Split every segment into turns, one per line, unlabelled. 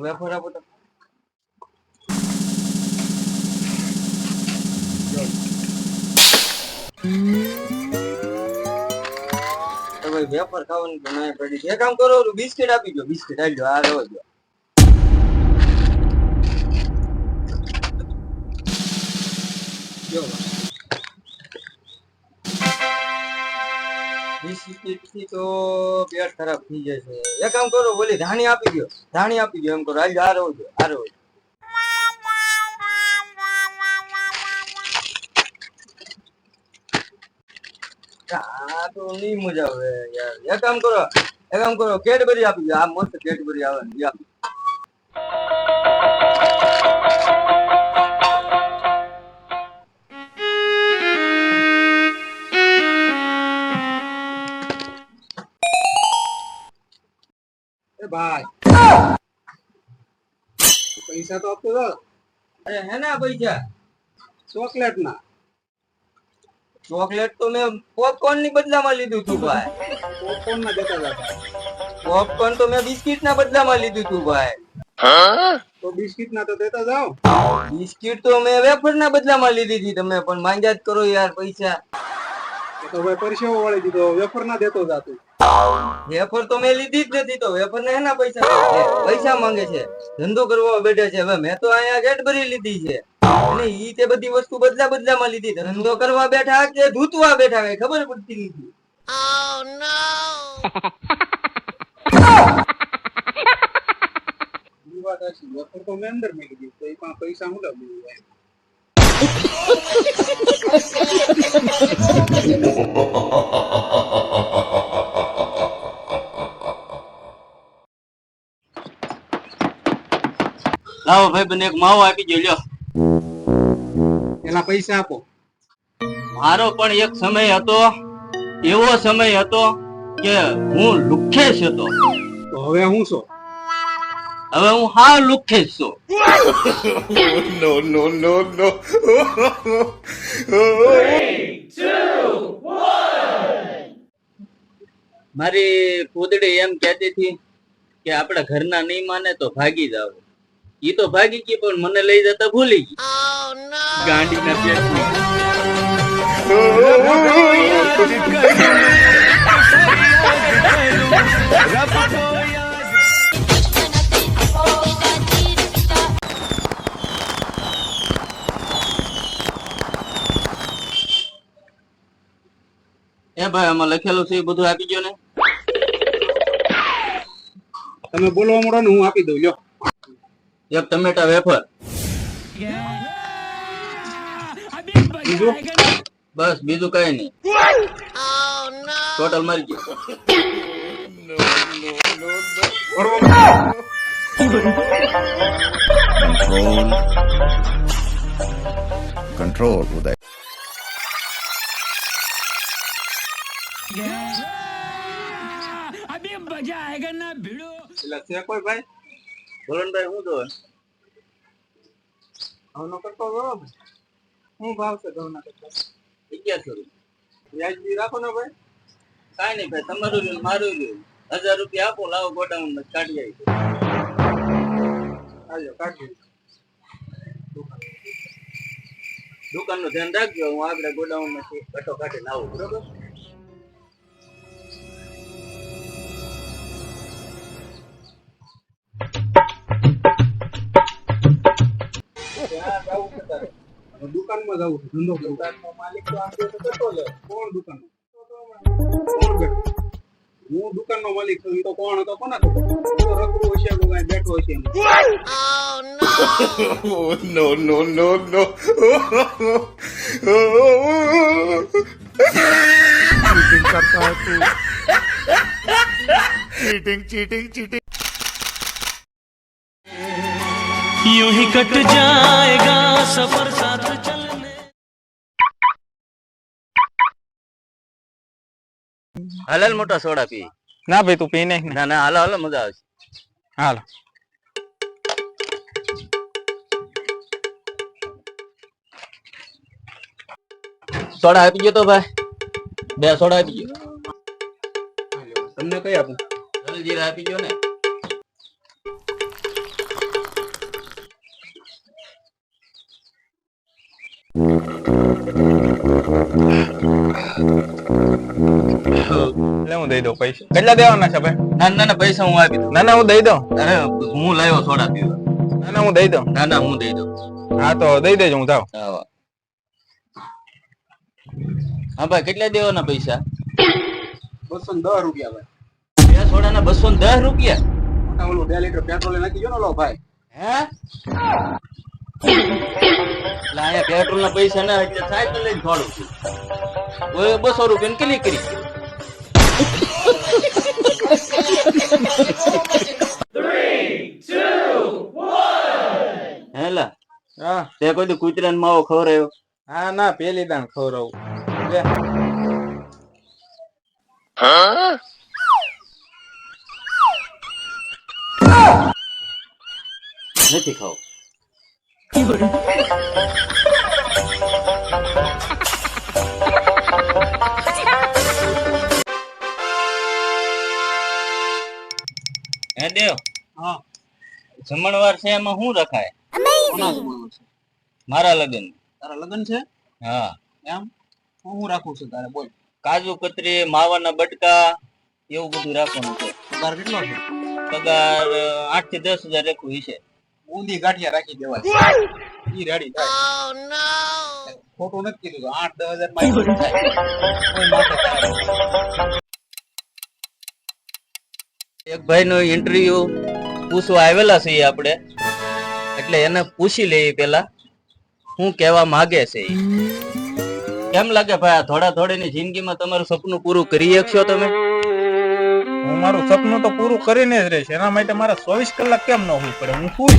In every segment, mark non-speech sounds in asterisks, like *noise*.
Wafer આપો તો ભાઈ વેફર ખાવાની ના પડી છે. કામ કરો બિસ્કિટ આપી દો બિસ્કિટ આપી દો આ રહો જો બિસ્કિટથી તો પેટ ખરાબ થઈ જશે એક કામ કરો, બોલી ધાણી આપી દો ધાણી આપી દો એમ કરો. હાલ આ રહો દો આ રહો દો. આ તો નહીં મજા આવે યાર. એક કામ કરો, એક કામ કરો, કેડબરી આપી દો આ મસ્ત કેડબરી આવે ને ઈ આપી
ભાઈ. પૈસા તો આપતો હતો
અરે હે ને પૈસા?
ચોકલેટ ના
ચોકલેટ તો મેં પોપકોર્નની બદલામાં લીધું તું ભાઈ.
પોપકોર્ન ના દેતા હતા.
પોપકોર્ન તો મેં બિસ્કિટ ના બદલામાં લીધું તું ભાઈ.
તો બિસ્કિટ ના તો દેતા જાઓ.
બિસ્કિટ તો મેં વેફર ના બદલામાં લીધી હતી તમે પણ માંગ્યા જ કરો યાર પૈસા.
તો ભાઈ પરસેવો વાળી દીધો વેફર ના દેતો જાતું.
વેફર તો મેં લીધી જ નથી તો વેફર ને એના પૈસા પૈસા માંગે છે. ધંધો કરવા બેઠા છે. હવે મેં તો અહીંયા કેડબરી લીધી છે. અને ઈ તે બધી વસ્તુ બદલા બદલામાં લીધી. ધંધો કરવા બેઠા કે ધૂતવા બેઠા કઈ ખબર પડતી નથી.
વેફર તો મેં અંદર મેં કીધી તો એ પણ પૈસા હું લાવું *laughs*
લાવો ભાઈ બને એક માવો આપી દો લ્યો.
એના પૈસા આપો.
મારો પણ એક સમય હતો એવો સમય હતો કે હું લુખ્ખેશ હતો.
તો હવે હું છો
હવે હું હા લુખેશ છું. *laughs* મારી કુદડી એમ કહેતી હતી કે આપણા ઘરના નહીં માને તો ભાગી જાવ ઈ તો ભાગી ગઈ પણ મને લઈ જતા ભૂલી ગઈ. ગાંડી ના એ ભાઈ આમાં લખેલું છે એ બધું આપી ગયો ને.
તમે બોલવા મળો ને હું આપી દઉં લ્યો.
એક ટમેટા વેફર
બીજું
બસ બીજું કઈ નહીં ટોટલ મરી ગયું
control ઉદય
એટલે છે કોઈ ભાઈ
બોલો ને ભાઈ શું જોવે
ઘઉંનો કરતો બરોબર? શું ભાવ છે ઘઉંના કરતા
અગિયારસો રૂપિયા.
વ્યાજબી રાખો ને ભાઈ.
કાંઈ નહીં ભાઈ તમારું રહ્યું મારું રહ્યું હજાર રૂપિયા આપો લાવો ગોડાઉનમાં કાઢી આવી.
હાલો કાઢી
દુકાન. નું ધ્યાન રાખજો હું આગળ ગોડાઉનમાંથી કટો કાઢીને આવું બરોબર?
દુકાનમાં જવું છે ધંધો દુકાનમાં માલિક તો આમ તો કોણ દુકાન હું દુકાનનો માલિક છું તો કોણ હતો કોના તો રગડું હશે કોઈ બેઠો હશે
no no no no cheating કરતા ચીટિંગ ચીટિંગ ચીટિંગ
यूं ही कट जाएगा सफर साथ चलने
હાલ હાલ મોટા સોડા પી
ના ભાઈ તું પી નાખ ને
ના ના હાલો હાલો મજા આવશે
હાલ
સોડા આપી ગયો તો ભાઈ બે સોડા આપી ગયો
તમને કઈ આપું
જલજીરા આપી ગયો ને
હું દઈ દઉં પૈસા. કેટલા દેવાના છે ભાઈ?
ના ના ના પૈસા હું આપી દઉં.
ના ના હું દઈ દઉં?
અરે હું લાવ્યો સોડા પીવા.
ના ના હું દઈ દઉં?
ના ના હું દઈ દઉં.
હા તો દઈ દેજો હું જાઉં.
હા ભાઈ કેટલા દેવાના પૈસા?
બસો ને દસ રૂપિયા ભાઈ.
બે સોડાના બસો ને દસ રૂપિયા?
ઓલું બે લીટર પેટ્રોલ નાખી જો ને લો ભાઈ.
હે? એટલે પેટ્રોલ ના પૈસા ના એટલે સાયકલ લઈને થોડું બસો રૂપિયા કેટલી કરી? હેલા
હા
તે કોઈ દી કૂતરાને માવો ખવડાવ્યો
હા ના પેલી દાન ખવડાવું લે.
નથી ખાવ હે દેવ
હા.
જમણવાર છે એમાં શું રખાય? મારા લગ્ન.
તારા લગ્ન છે?
હા.
એમ? હું હું રાખું છું તારે? બોલ.
કાજુ કતરી માવાના બટકા એવું બધું રાખવાનું છે.
પગાર કેટલો છે?
પગાર આઠથી દસ હજાર રાખવું છે
ઊંધી ગાંઠિયા રાખી દેવા ઈ રેડી થાય. ખોટું નથી કીધું આઠ દસ હજારમાં ઈ થાય કોઈ માથે થાય
એક ભાઈ નો ઇન્ટરવ્યુ પૂછવા આવેલા છીએ આપણે. એટલે એને પૂછી લઈએ પેલા શું કહેવા માંગે છે કેમ લાગે ભાઈ આ થોડા થોડીની જિંદગીમાં તમારું સપનું પૂરું કરી શકશો તમે?
હું મારું સપનું તો પૂરું કરીને જ રહીશ. એના માટે મારે ચોવીસ કલાક કેમ ન હોવું પડે? હું ખુશ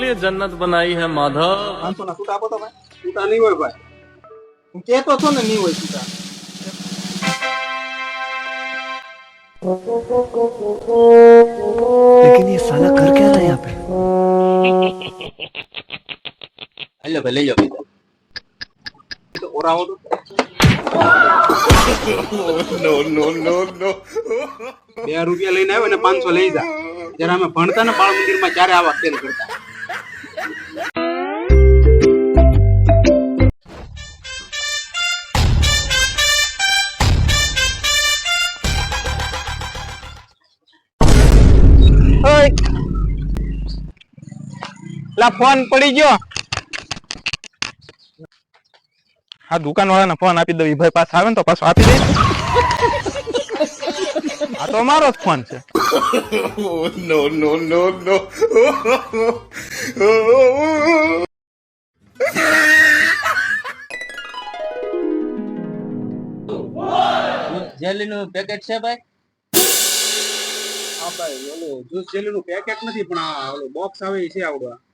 लिए जन्नत बनाई है माधव
પાંચસો ના છૂટા આપો તો ભાઈ છૂટા નહીં હોય ભાઈ હું કેતો છો ને નહીં હોય છૂટા
હાલો ભાઈ લઈ જાઓ પૈસા
તો ઓરાવો તો
No, no, no, no.
બે રૂપિયા લઈને આવ્યો ને પાંચસો લઈ જા જયારે અમે ભણતા ને બાળ મંદિર માં ત્યારે આવા ખેલ કરતા
લા ફોન પડી ગયો. હા દુકાન વાળાને ફોન આપી દઉં ભાઈ પાછા આવે ને તો પાછો આપી દે આ તો મારો જ ફોન છે.
Oh, no, no, no, no.
Jelly નું પેકેટ છે ભાઈ?
હા ભાઈ ઓલું જ્યુસ જેલી નું પેકેટ નથી પણ આ ઓલું બોક્સ આવે એ છે આવડું આ જ્યુસ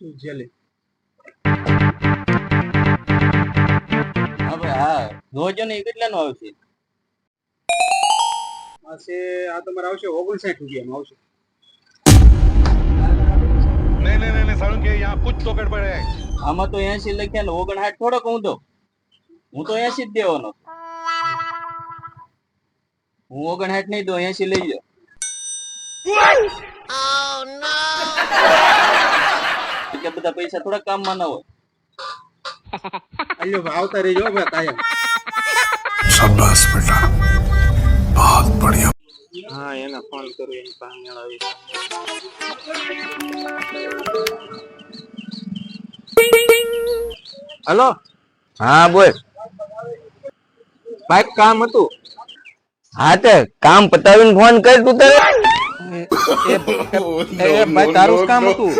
જેલે.
હવે હા. ભોજન એ કેટલાનો આવશે
પાસે આ તમારે આવશે ઓગણસાઠ રૂપિયામાં આવશે.
નહીં નહીં નહીં કે યહાં કુછ તો ગડબડ
આમાં તો 80 લખ્યા ને 59 થોડોક હું તો હું તો 80 જ દેવાનો. હું 59 નહીં તો 80 લઈ જાઉં ઓ નો oh, એટલે બધા પૈસા થોડા કામમાં ના હોય.
અલ્યો આવતા રહેજો બે કાયમ.
શાબાશ બેટા. બહુત બઢિયા.
હા એના ફોન કરું એની પાસે મેળાવી હલો?
હા બોલ.
બાઈક કામ હતું?
હા તે કામ પતાવીને ફોન કર તું તારે? *laughs* એ ભાઈ તારું કામ હતું.